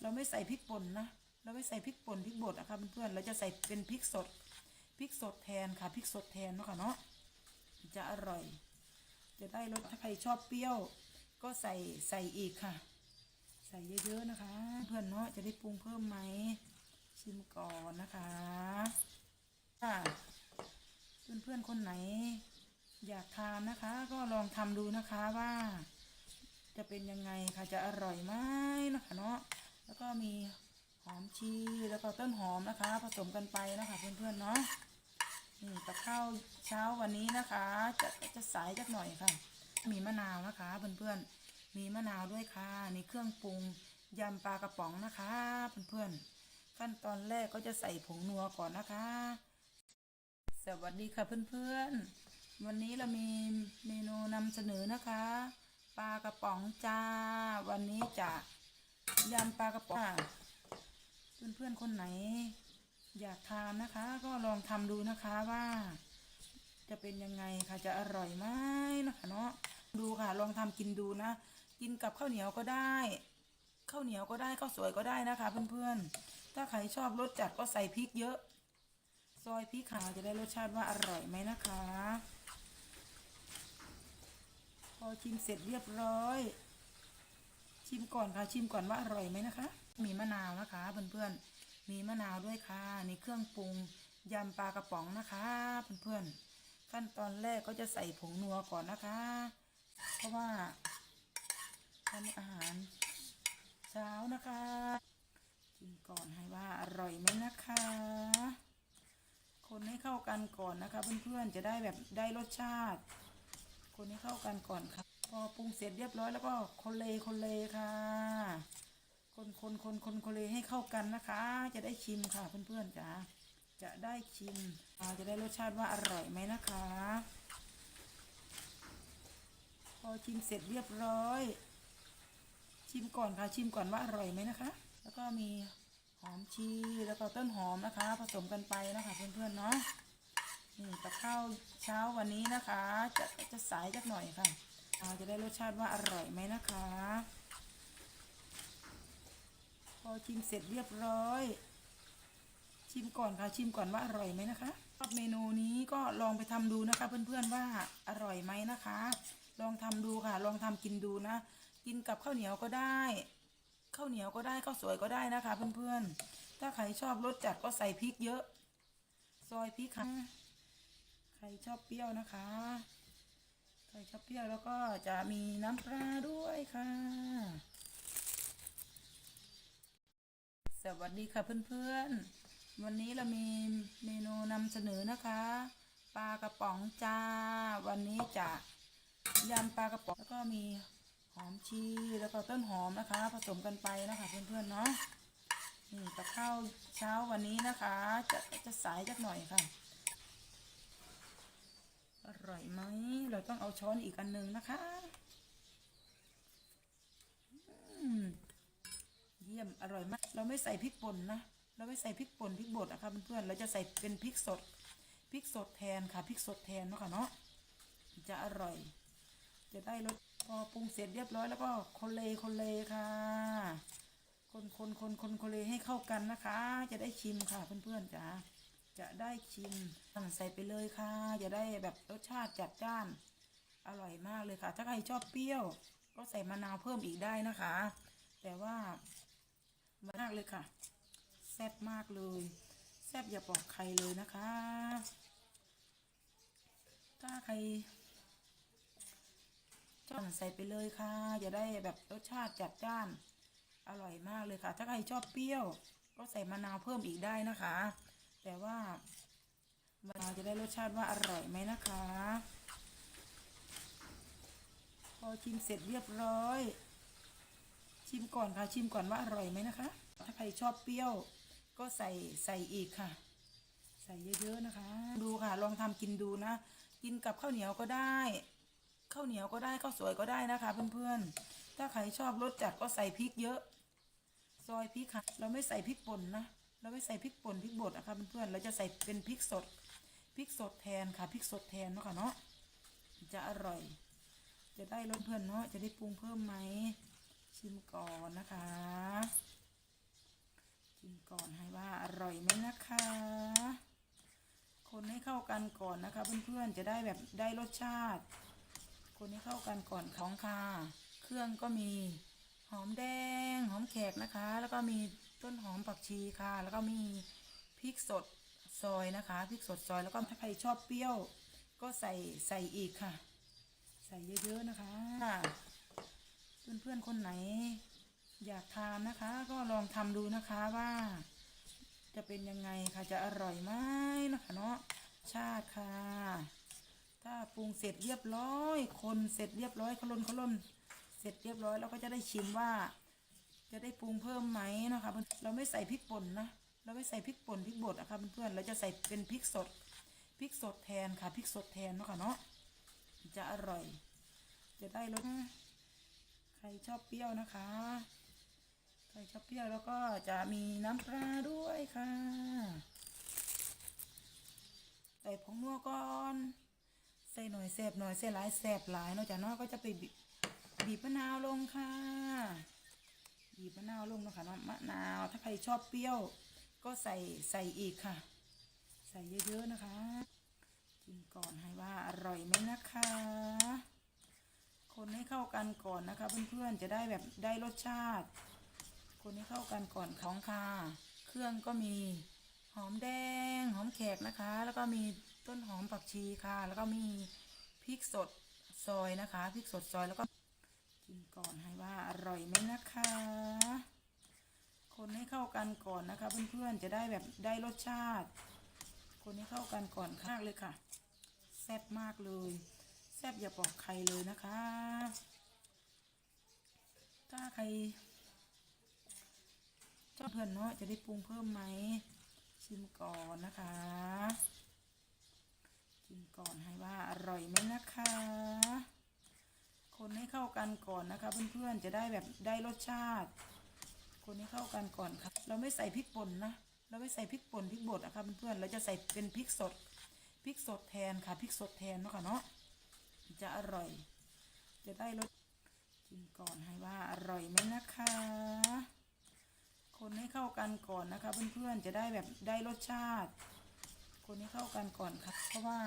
เราไม่ใส่พริกป่นนะ เราไม่ใส่พริกป่นพริกบดนะคะเพื่อนๆ เราจะใส่เป็นพริกสด พริกสดแทนค่ะพริกสดแทนเนาะค่ะเนาะ จะอร่อย จะได้รสถ้าใครชอบเปรี้ยว ก็ใส่ใส่อีกค่ะ ใส่เยอะๆนะคะ เพื่อนเนาะจะได้ปรุงเพิ่มไหม ชิมก่อนนะคะค่ะเพื่อนๆคนไหน อยากทานนะคะ ก็ลองทำดูนะคะว่าจะเป็นยังไงค่ะจะอร่อยไหมนะคะเนาะ ก็มีหอมชีแล้วก็ต้นหอมนะคะ ผสมกันไปนะคะเพื่อนๆเนาะนี่กับข้าวเช้าวันนี้นะคะ จะจะสายจักหน่อยค่ะ มีมะนาวนะคะเพื่อนๆมีมะนาวด้วยค่ะนี่เครื่องปรุงยำปลากระป๋องนะคะเพื่อนๆขั้นตอนแรกก็จะใส่ผงนัวก่อนนะคะ สวัสดีค่ะเพื่อนๆ วันนี้เรามีเมนูนำเสนอนะคะ ปลากระป๋องจ้า วันนี้จะ ยำปลากระป๋องค่ะเพื่อนๆคนไหน อยากทานนะคะ ก็ลองทำดูนะคะว่า จะเป็นยังไงค่ะจะอร่อยไหมนะคะเนาะดูค่ะลองทำกินดูนะ กินกับข้าวเหนียวก็ได้ข้าวเหนียวก็ได้ข้าวสวยก็ได้นะคะ เพื่อนๆ ถ้าใครชอบรสจัดก็ใส่พริกเยอะ ซอยพริกขาวจะได้รสชาติว่าอร่อยไหมนะคะ พอชิมเสร็จเรียบร้อย ชิมก่อนค่ะชิมก่อนว่าอร่อยไหมนะคะ มีมะนาวนะคะเพื่อนๆมีมะนาวด้วยค่ะนี่เครื่องปรุงยำปลากระป๋องนะคะเพื่อนๆขั้นตอนแรกก็จะใส่ผงนัวก่อนนะคะ เพราะว่าทำอาหารเช้านะคะชิมก่อนให้ว่าอร่อยไหมนะคะ คนให้เข้ากันก่อนนะคะ เพื่อนๆจะได้แบบได้รสชาติ คนให้เข้ากันก่อนค่ะ พอปรุงเสร็จเรียบร้อยแล้วก็คนเลคนเลค่ะ คนคนคนคนคนเลให้เข้ากันนะคะ จะได้ชิมค่ะเพื่อนๆจ๋าจะได้ชิมจะได้รสชาติว่าอร่อยไหมนะคะ พอชิมเสร็จเรียบร้อย ชิมก่อนค่ะชิมก่อนว่าอร่อยไหมนะคะ แล้วก็มีหอมชีแล้วก็ต้นหอมนะคะ ผสมกันไปนะคะเพื่อนๆเนาะนี่กับข้าวเช้าวันนี้นะคะ จะจะสายจักหน่อยค่ะ อ่าจะได้รสชาติว่าอร่อยไหมนะคะ พอชิมเสร็จเรียบร้อย ชิมก่อนค่ะ ชิมก่อนว่าอร่อยไหมนะคะชอบเมนูนี้ก็ลองไปทำดูนะคะ เพื่อนๆว่าอร่อยไหมนะคะ ลองทำดูค่ะ ลองทำกินดูนะ กินกับข้าวเหนียวก็ได้ข้าวเหนียวก็ได้ข้าวสวยก็ได้นะคะ เพื่อนๆ ถ้าใครชอบรสจัดก็ใส่พริกเยอะ ซอยพริกค่ะ ใครชอบเปรี้ยวนะคะ ใครชอบเปรี้ยวแล้วก็จะมีน้ำปลาด้วยค่ะ สวัสดีค่ะเพื่อนๆ วันนี้เรามีเมนูนำเสนอนะคะ ปลากระป๋องจ้า วันนี้จะยำปลากระป๋องแล้วก็มีหอมชีแล้วก็ต้นหอมนะคะ ผสมกันไปนะคะเพื่อนๆเนาะนี่กับข้าวเช้าวันนี้นะคะ จะจะสายจักหน่อยค่ะ อร่อยไหม เราต้องเอาช้อนอีกอันหนึ่งนะคะเยี่ยมอร่อยมาก เราไม่ใส่พริกป่นนะ เราไม่ใส่พริกป่นพริกบดนะคะเพื่อนๆ เราจะใส่เป็นพริกสด พริกสดแทนค่ะ พริกสดแทนเนาะค่ะเนาะ จะอร่อย จะได้รสพอปรุงเสร็จเรียบร้อยแล้วก็คนเลคนเลค่ะ คนคนคนคนคนเลให้เข้ากันนะคะ จะได้ชิมค่ะเพื่อนๆจ๋า จะได้ชิมใส่ไปเลยค่ะจะได้แบบรสชาติจัดจ้าน อร่อยมากเลยค่ะ ถ้าใครชอบเปรี้ยว ก็ใส่มะนาวเพิ่มอีกได้นะคะ แต่ว่ามากเลยค่ะ แซ่บมากเลย แซ่บอย่าบอกใครเลยนะคะ ถ้าใครชอบใส่ไปเลยค่ะจะได้แบบรสชาติจัดจ้าน อร่อยมากเลยค่ะ ถ้าใครชอบเปรี้ยว ก็ใส่มะนาวเพิ่มอีกได้นะคะ แต่ว่ามะนาจะได้รสชาติว่าอร่อยไหมนะคะ พอชิมเสร็จเรียบร้อย ชิมก่อนค่ะ ชิมก่อนว่าอร่อยไหมนะคะ ถ้าใครชอบเปรี้ยวก็ใส่ใส่อีกค่ะ ใส่เยอะๆนะคะ ดูค่ะ ลองทำกินดูนะ กินกับข้าวเหนียวก็ได้ ข้าวเหนียวก็ได้ข้าวสวยก็ได้นะคะเพื่อนๆ ถ้าใครชอบรสจัดก็ใส่พริกเยอะ ซอยพริกค่ะ เราไม่ใส่พริกป่นนะ เราไม่ใส่พริกป่นพริกบดนะคะเพื่อนๆเราจะใส่เป็นพริกสดพริกสดแทนค่ะพริกสดแทนเนาะค่ะเนาะจะอร่อย จะได้รสเพื่อนเนาะจะได้ปรุงเพิ่มไหมชิมก่อนนะคะ ชิมก่อนให้ว่าอร่อยไหมนะคะ คนให้เข้ากันก่อนนะคะเพื่อนๆจะได้แบบได้รสชาติ คนให้เข้ากันก่อนของค่ะ เครื่องก็มีหอมแดงหอมแขกนะคะ แล้วก็มี ต้นหอมผักชีค่ะ แล้วก็มีพริกสดซอยนะคะ พริกสดซอยแล้วก็ถ้าใครชอบเปรี้ยว ก็ใส่ใส่อีกค่ะ ใส่เยอะๆนะคะเพื่อนๆคนไหน อยากทานนะคะ ก็ลองทำดูนะคะว่า จะเป็นยังไงค่ะจะอร่อยไหมนะคะเนาะชาติค่ะ ถ้าปรุงเสร็จเรียบร้อย คนเสร็จเรียบร้อยขลนขลนเสร็จเรียบร้อยเราก็จะได้ชิมว่า จะได้ปรุงเพิ่มไหมนะคะเราไม่ใส่พริกป่นนะเราไม่ใส่พริกป่นพริกบดนะคะเพื่อนๆเราจะใส่เป็นพริกสดพริกสดแทนค่ะพริกสดแทนเนาะค่ะเนาะจะอร่อย จะได้รสใครชอบเปรี้ยวนะคะใส่ชอบเปรี้ยวแล้วก็จะมีน้ำปลาด้วยค่ะใส่ผงนัวก่อนใส่หน่อยแสบหน่อยใส่หลายแสบหลายนอกจากนั้นก็จะไปบีบมะนาวลงค่ะ บีบมะนาวลงนะคะน้ำมะนาวถ้าใครชอบเปรี้ยว ก็ใส่ใส่อีกค่ะ ใส่เยอะๆนะคะ กินก่อนให้ว่าอร่อยไหมนะคะ คนให้เข้ากันก่อนนะคะ เพื่อนๆจะได้แบบได้รสชาติ คนให้เข้ากันก่อนของค่ะ เครื่องก็มีหอมแดงหอมแขกนะคะ แล้วก็มีต้นหอมผักชีค่ะ แล้วก็มีพริกสดซอยนะคะพริกสดซอยแล้วก็ ก่อนให้ว่าอร่อยไหมนะคะ คนให้เข้ากันก่อนนะคะ เพื่อนๆจะได้แบบได้รสชาติ คนให้เข้ากันก่อนค่ะเลยค่ะ แซ่บมากเลย แซ่บอย่าบอกใครเลยนะคะ ถ้าใครเจ้าเพื่อนเนาะจะได้ปรุงเพิ่มไหมชิมก่อนนะคะชิมก่อนให้ว่าอร่อยไหมนะคะ คนให้เข้ากันก่อนนะคะ เพื่อนๆจะได้แบบได้รสชาติ คนให้เข้ากันก่อนค่ะ เราไม่ใส่พริกป่นนะ เราไม่ใส่พริกป่นพริกบดนะคะเพื่อนๆเราจะใส่เป็นพริกสดพริกสดแทนค่ะพริกสดแทนเนาะค่ะเนาะจะอร่อย จะได้รสชิมก่อนให้ว่าอร่อยไหมนะคะ คนให้เข้ากันก่อนนะคะ เพื่อนๆจะได้แบบได้รสชาติ คนให้เข้ากันก่อนค่ะเพราะว่า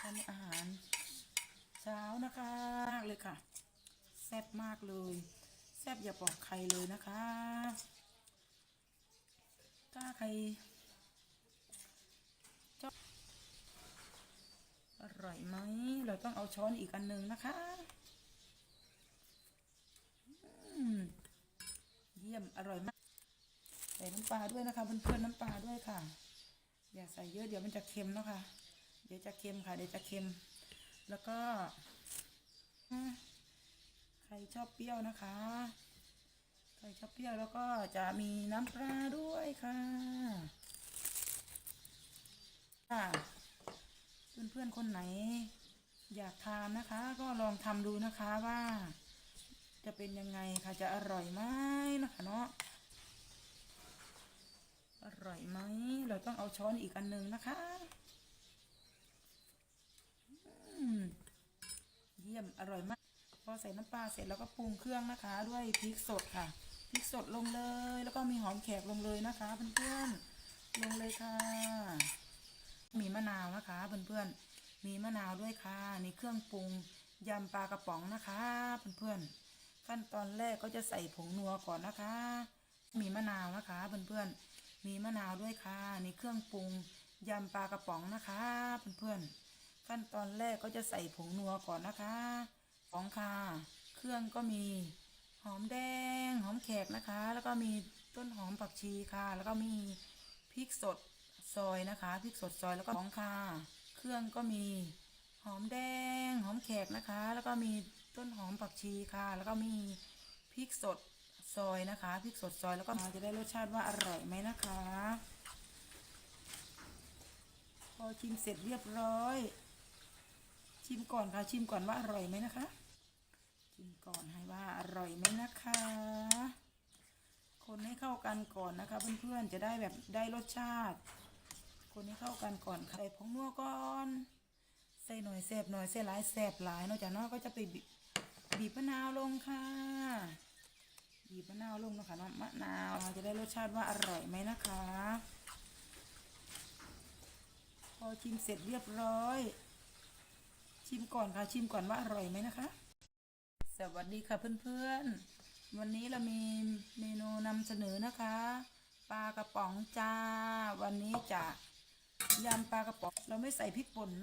ทำอาหาร ช้านะคะมากเลยค่ะ แซ่บมากเลย แซ่บอย่าบอกใครเลยนะคะ ถ้าใครชอบอร่อยไหม เราต้องเอาช้อนอีกอันหนึ่งนะคะอืมเยี่ยมอร่อยมาก ใส่น้ำปลาด้วยนะคะเพื่อนๆน้ำปลาด้วยค่ะ อย่าใส่เยอะเดี๋ยวมันจะเค็มเนาะค่ะเดี๋ยวจะเค็มค่ะ เดี๋ยวจะเค็ม แล้วก็ใครชอบเปรี้ยวนะคะ ใครชอบเปรี้ยวแล้วก็จะมีน้ำปลาด้วยค่ะค่ะเพื่อนๆคนไหน อยากทานนะคะ ก็ลองทำดูนะคะว่า จะเป็นยังไงค่ะจะอร่อยไหมนะคะเนาะอร่อยไหม เราต้องเอาช้อนอีกอันหนึ่งนะคะ เยี่ยมอร่อยมาก พอใส่น้ำปลาเสร็จแล้วก็ปรุงเครื่องนะคะ ด้วยพริกสดค่ะพริกสดลงเลย แล้วก็มีหอมแขกลงเลยนะคะเพื่อนๆลงเลยค่ะ มีมะนาวนะคะเพื่อนๆมีมะนาวด้วยค่ะในเครื่องปรุงยำปลากระป๋องนะคะเพื่อนๆขั้นตอนแรกก็จะใส่ผงนัวก่อนนะคะ มีมะนาวนะคะเพื่อนๆมีมะนาวด้วยค่ะในเครื่องปรุงยำปลากระป๋องนะคะเพื่อนๆ ขั้นตอนแรกก็จะใส่ผงนัวก่อนนะคะของค่ะ เครื่องก็มีหอมแดง หอมแขกนะคะ แล้วก็มีต้นหอมผักชีค่ะ แล้วก็มีพริกสดซอยนะคะพริกสดซอยแล้วก็ของค่ะ เครื่องก็มีหอมแดง หอมแขกนะคะ แล้วก็มีต้นหอมผักชีค่ะ แล้วก็มีพริกสดซอยนะคะพริกสดซอยแล้วก็จะได้รสชาติว่าอร่อยไหมนะคะ พอชิมเสร็จเรียบร้อย ชิมก่อนค่ะ ชิมก่อนว่าอร่อยไหมนะคะ ชิมก่อนให้ว่าอร่อยไหมนะคะ คนให้เข้ากันก่อนนะคะ เพื่อนๆจะได้แบบได้รสชาติ คนให้เข้ากันก่อนค่ะใส่ผงนัวก่อน ใส่หน่อยแสบหน่อยใส่หลายแสบหลายนอกจากนั้นก็จะไปบีบมะนาวลงค่ะบีบมะนาวลงนะคะน้ำมะนาวจะได้รสชาติว่าอร่อยไหมนะคะ พอชิมเสร็จเรียบร้อย ชิมก่อนค่ะ ชิมก่อนว่าอร่อยไหมนะคะ สวัสดีค่ะเพื่อนๆ วันนี้เรามีเมนูนำเสนอนะคะ ปลากระป๋องจ้า วันนี้จะยำปลากระป๋อง เราไม่ใส่พริกป่นนะ